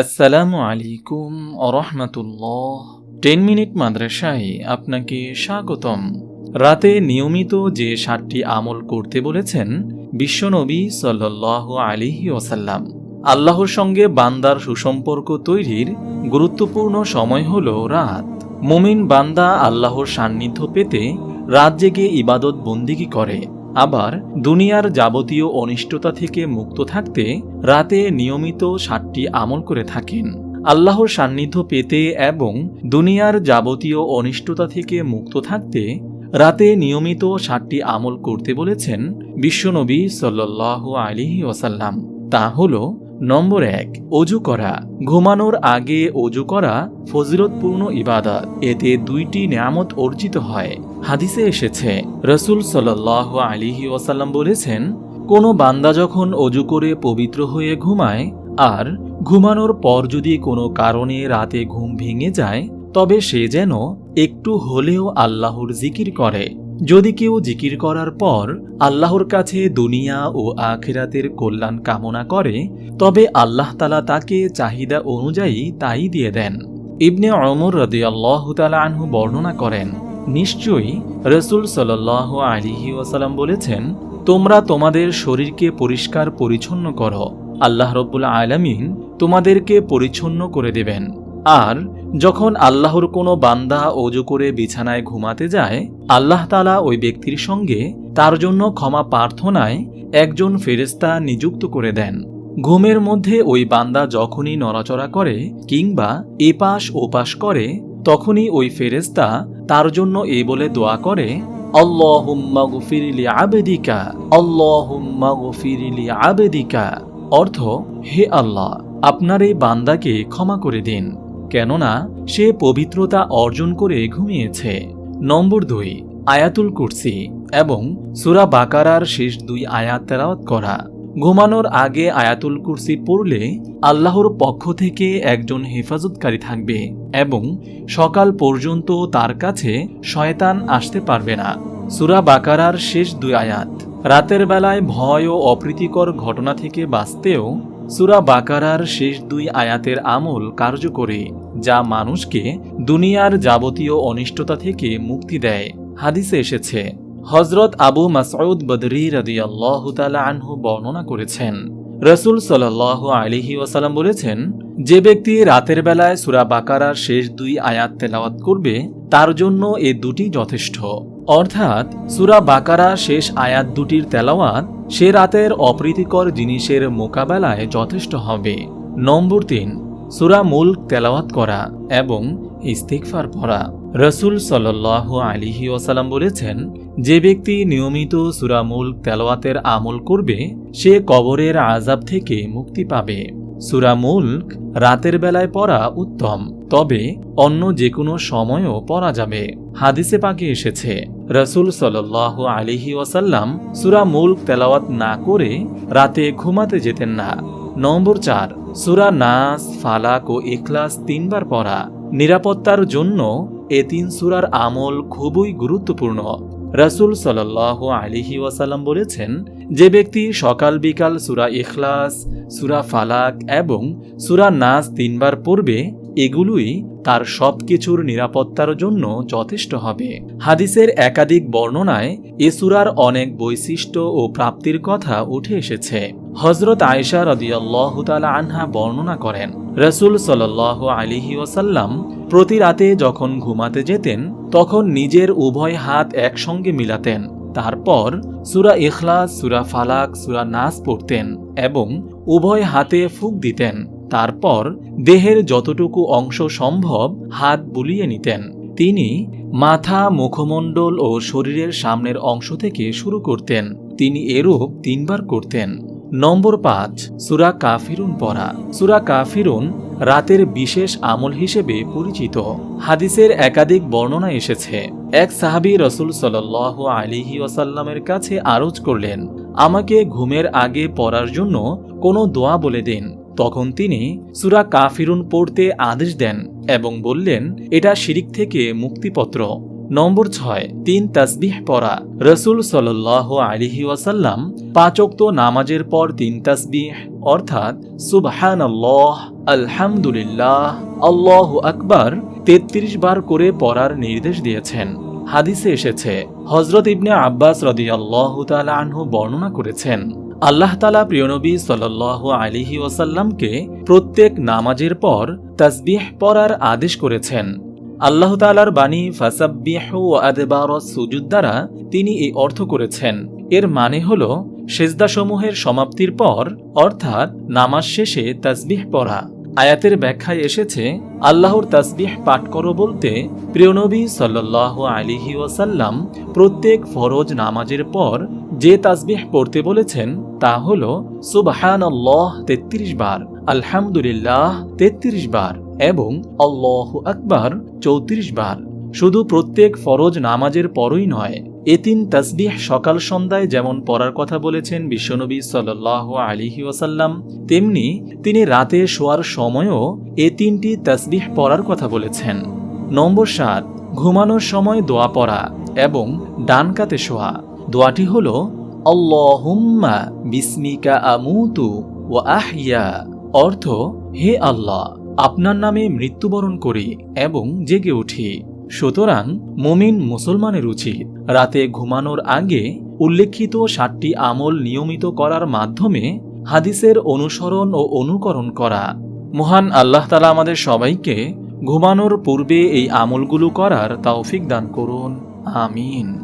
আসসালামু আলাইকুম আরহামতুল্লাহ ten minute মাদ্রাসায় আপনাকে স্বাগতম। রাতে নিয়মিত যে সাতটি আমল করতে বলেছেন, বিশ্বনবী সাল্লাহ আলিহি ওসাল্লাম আল্লাহর সঙ্গে বান্দার সুসম্পর্ক তৈরির গুরুত্বপূর্ণ সময় হল রাত। মুমিন বান্দা আল্লাহর সান্নিধ্য পেতে রাত জেগে ইবাদত বন্দিগি করে। আবার দুনিয়ার যাবতীয় অনিষ্টতা থেকে মুক্ত থাকতে রাতে নিয়মিত সাতটি আমল করে থাকেন। আল্লাহর সান্নিধ্য পেতে এবং দুনিয়ার যাবতীয় অনিষ্টতা থেকে মুক্ত থাকতে রাতে নিয়মিত সাতটি আমল করতে বলেছেন বিশ্বনবী সাল্লাহ আলিহি ওসাল্লাম তা হল নম্বর এক, অজু করা। ঘুমানোর আগে অজু করা ফজিলতপূর্ণ ইবাদত। এতে দুইটি নিয়ামত অর্জিত হয়। হাদিসে এসেছে, রসুল সাল্লাহ আলিহি ওয়াসাল্লাম বলেছেন, কোনো বান্দা যখন অজু করে পবিত্র হয়ে ঘুমায়, আর ঘুমানোর পর যদি কোনো কারণে রাতে ঘুম ভেঙে যায়, তবে সে যেন একটু হলেও আল্লাহর জিকির করে। যদি কেউ জিকির করার পর আল্লাহর কাছে দুনিয়া ও আখেরাতের কল্যাণ কামনা করে, তবে আল্লাহ তালা তাকে চাহিদা অনুযায়ী তাই দিয়ে দেন। ইবনে অমর রদি আল্লাহ আনহু বর্ণনা করেন, নিশ্চয়ই রসুল সাল আলিহি ওয়াসালাম বলেছেন, তোমরা তোমাদের শরীরকে পরিষ্কার পরিচ্ছন্ন করো। আল্লাহ রব্বুল আলামিন তোমাদেরকে পরিচ্ছন্ন করে দেবেন। আর যখন আল্লাহর কোনো বান্দা অজু করে বিছানায় ঘুমাতে যায়, আল্লাহ তালা ওই ব্যক্তির সঙ্গে তার জন্য ক্ষমা প্রার্থনায় একজন ফেরেস্তা নিযুক্ত করে দেন। ঘুমের মধ্যে ওই বান্দা যখনই নড়াচড়া করে কিংবা এপাশ ওপাশ করে, তখনই ওই ফেরেস্তা তার জন্য এ বলে দোয়া করে আবেদিকা আবেদিকা। অর্থ, হে আল্লাহ, আপনার এই বান্দাকে ক্ষমা করে দিন। কেননা সে পবিত্রতা অর্জন করে ঘুমিয়েছে। নম্বর দুই, আয়াতুল কুরসি এবং সুরা বাকারার শেষ দুই আয়াত তেলাওয়াত করা। ঘুমানোর আগে আয়াতুল কুরসি পড়লে আল্লাহর পক্ষ থেকে একজন হেফাজতকারী থাকবে এবং সকাল পর্যন্ত তার কাছে শয়তান আসতে পারবে না। সুরা বাকারার শেষ দুই আয়াত। রাতের বেলায় ভয় ও অপ্রীতিকর ঘটনা থেকে বাঁচতেও সুরা বাকারার শেষ দুই আয়াতের আমল কার্যকরী। যা মানুষকে দুনিয়ার যাবতীয় অনিষ্টতা থেকে মুক্তি দেয়। হাদিসে এসেছে হজরত আবু মাসউদ বদরি রদি আল্লাহ আনহু বর্ণনা করেছেন। রসুল সাল আলিহি ওয়াসালাম বলেছেন, যে ব্যক্তি রাতের বেলায় সুরা বাকারার শেষ দুই আয়াত তেলাওয়াত করবে, তার জন্য এ দুটি যথেষ্ট। অর্থাৎ, সুরা বাকারা শেষ আয়াত দুটির তেলাওয়াত সে রাতের অপ্রীতিকর জিনিসের মোকাবেলায় যথেষ্ট হবে। নম্বর তিন সুরা মুল্ক তেলাওয়াত করা এবং ইস্তিকফার পড়া। রসুল সাল আলিহি ওসালাম বলেছেন, যে ব্যক্তি নিয়মিত সুরা মুল্ক তেলাওয়াতের আমল করবে, সে কবরের আজাব থেকে মুক্তি পাবে। সুরা মুল্ক রাতের বেলায় পড়া উত্তম, তবে অন্য যে কোনো সময়ও পড়া যাবে। হাদিসে পাকে এসেছে, রসুল সাল আলিহি ওয়াসাল্লাম সুরা মুল্ক তেলাওয়াত না করে রাতে ঘুমাতে যেতেন না। নম্বর চার সুরা নাস, ফালাক ও ইখলাস তিনবার পড়া। নিরাপত্তার জন্য এ তিন সুরার আমল খুবই গুরুত্বপূর্ণ। রাসুল সাল আলিহি ওয়াসাল্লাম বলেছেন, যে ব্যক্তি সকাল বিকাল সুরা ইখলাস, সুরা ফালাক এবং সুরা নাস তিনবার পড়বে এগুলোই তার সব কিছুর নিরাপত্তার জন্য যথেষ্ট হবে। হাদিসের একাধিক বর্ণনায় এসুরার অনেক বৈশিষ্ট্য ও প্রাপ্তির কথা উঠে এসেছে। হজরত আয়সা রদিয়াল্লাহ তালা আনহা বর্ণনা করেন, রসুল সাল আলিহি ওসাল্লাম প্রতি রাতে যখন ঘুমাতে যেতেন, তখন নিজের উভয় হাত একসঙ্গে মিলাতেন। তারপর সুরা ইখলাস, সুরা ফালাক, সুরা নাস পড়তেন এবং উভয় হাতে ফুক দিতেন। তারপর দেহের যতটুকু অংশ সম্ভব হাত বুলিয়ে নিতেন। তিনি মাথা, মুখমণ্ডল ও শরীরের সামনের অংশ থেকে শুরু করতেন। তিনি এরূপ তিনবার করতেন। নম্বর পাঁচ, সুরা কাফিরুন পড়া। সুরা কাফিরুন রাতের বিশেষ আমল হিসেবে পরিচিত। হাদিসের একাধিক বর্ণনা এসেছে। এক সাহাবি রসুল সাল আলিহি ওসাল্লামের কাছে আরজ করলেন, আমাকে ঘুমের আগে পড়ার জন্য কোনো দোয়া বলে দিন। তখন তিনি সুরা কাফিরুন পড়তে আদেশ দেন এবং বললেন, এটা শিরিক থেকে মুক্তিপত্র। নম্বর ছয়, তিন তাসবিহ পড়া। রসুল সাল আলিহি ওয়াসাল্লাম পাঁচক্ত নামাজের পর তিন তাসবিহ, অর্থাৎ সুবহান আল্লাহ আলহামদুলিল্লাহ, আল্লাহ আকবার, তেত্রিশ বার করে পড়ার নির্দেশ দিয়েছেন। হাদিসে এসেছে হজরত ইবনে আব্বাস রদি আল্লাহ আনহু বর্ণনা করেছেন। আল্লাহ তালা প্রিয়নবী সাল আলিহি ওসাল্লামকে প্রত্যেক নামাজের পর তাসবিহ পড়ার আদেশ করেছেন। আল্লাহ তালার বাণী, ফাসাব্বিহ ও আদেবার সুজুদ দ্বারা তিনি এই অর্থ করেছেন। এর মানে হল, সেজদাসমূহের সমাপ্তির পর, অর্থাৎ নামাজ শেষে তাসবিহ পড়া। আয়াতের ব্যাখ্যায় এসেছে, আল্লাহর তাসবিহ পাঠ করো বলতে প্রিয়নবী সাল্লাহ আলিহি ওয়াসাল্লাম প্রত্যেক ফরজ নামাজের পর যে তাসবিহ পড়তে বলেছেন তা হল সুবহান আল্লাহ তেত্রিশ বার, আলহামদুলিল্লাহ তেত্রিশ বার এবং আল্লাহ আকবার চৌত্রিশ বার। শুধু প্রত্যেক ফরজ নামাজের পরই নয়, এ তিন তাসবিহ সকাল সন্ধ্যায় যেমন পড়ার কথা বলেছেন বিশ্বনবী সাল্লাহ আলিহি ওয়াসাল্লাম, তেমনি তিনি রাতে শোয়ার সময়ও এ তিনটি তাসবিহ পড়ার কথা বলেছেন। নম্বর সাত, ঘুমানোর সময় দোয়া পড়া এবং ডান কাতে শোয়া। দোয়াটি হল, আল্লাহুম্মা বিস্মিকা আমুতু ও আহিয়া অর্থ, হে আল্লাহ, আপনার নামে মৃত্যুবরণ করি এবং জেগে উঠি। সুতরাং মুমিন মুসলমানের উচিত রাতে ঘুমানোর আগে উল্লেখিত সাতটি আমল নিয়মিত করার মাধ্যমে হাদিসের অনুসরণ ও অনুকরণ করা। মহান আল্লাহ তালা আমাদের সবাইকে ঘুমানোর পূর্বে এই আমলগুলো করার তৌফিক দান করুন। আমিন।